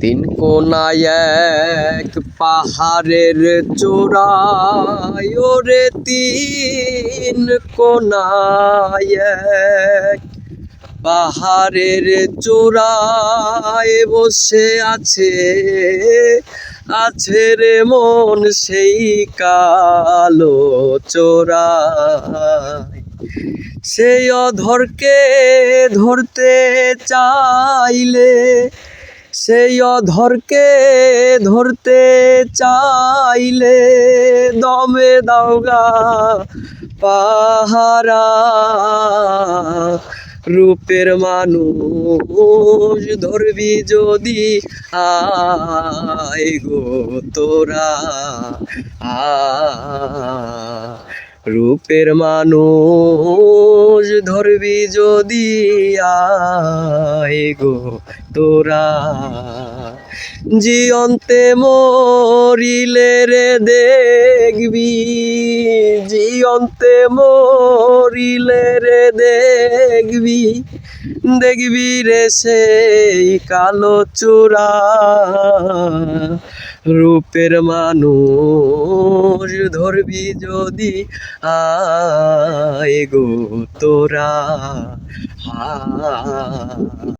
তিন কোনায় এক পাহাড়ের চূড়ায়, ওরে তিন কোনায় এক পাহাড়ের চূড়ায় বসে আছে আছে রে মন সেই কালো চোরায় সেই অধরকে ধরতে চাইলে সেই অধরকে ধরতে চাইলে দমে দাওগা পাহারা। রূপের মানুষ ধরবি যদি আয় গো তোরা। আ রূপের মানুষ ধরবি যদি আয় গো তোরা। জিয়ন্তে মরিলে রে দেখবি, জিয়ন্তে মরিলে রে দেখবি দেখবি রে সেই কালো চূড়া। রূপের মানুষ ধরবি যদি আয় গো তোরা।